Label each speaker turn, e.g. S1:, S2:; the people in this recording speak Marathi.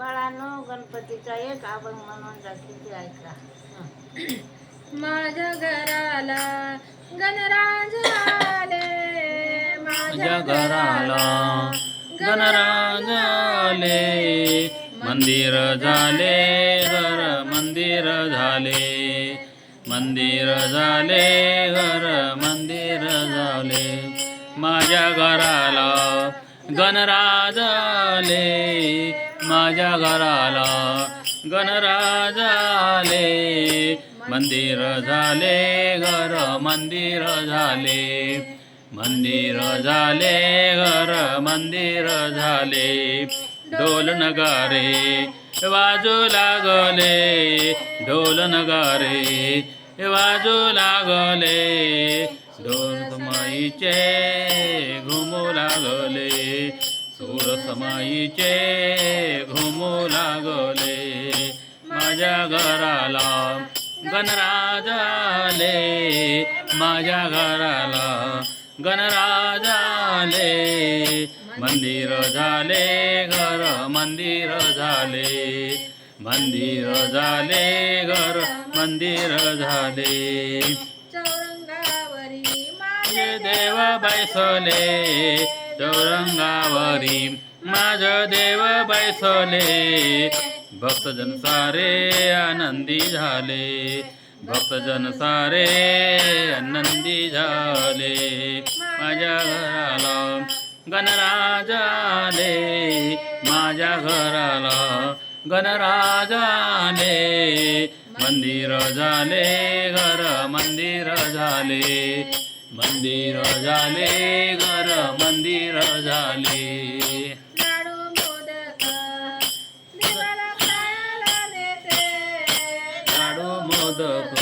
S1: बाळांनो गणपतीचा एक अभंग म्हणून दाखवते ऐका. हं.
S2: माझ्या घराला गणराज आले.
S3: माझ्या घराला गणराज आले. मंदिर झाले घर मंदिर झाले. मंदिर झाले घर मंदिर झाले. माझ्या घराला गणराज आले. माझ्या घराला गणराज आले मंदिर झाले घर मंदिर झाले. मंदिर झाले घर मंदिर झाले. ढोल नगारे वाजू लागले ढोल नगारे वाजू लागले. ढोल समाईचे घुमू लागले समाईचे घुमू लागले. माझ्या घराला गणराज आले. माझ्या घराला गणराज आले. मंदिर झाले घर मंदिर झाले. मंदिर झाले घर मंदिर झाले.
S2: चौरंगावरी माझे
S3: देव बैसले. चौरंगावरी माझ देव बैसले भक्तजन सारे आनंदी झाले. भक्तजन सारे आनंदी झाले. माझ्या घराला गणराज आले. माझ्या घराला गणराज आले. मंदिर झाले घर मंदिर झाले. मंदिर झाले घर मंदिर झाले. the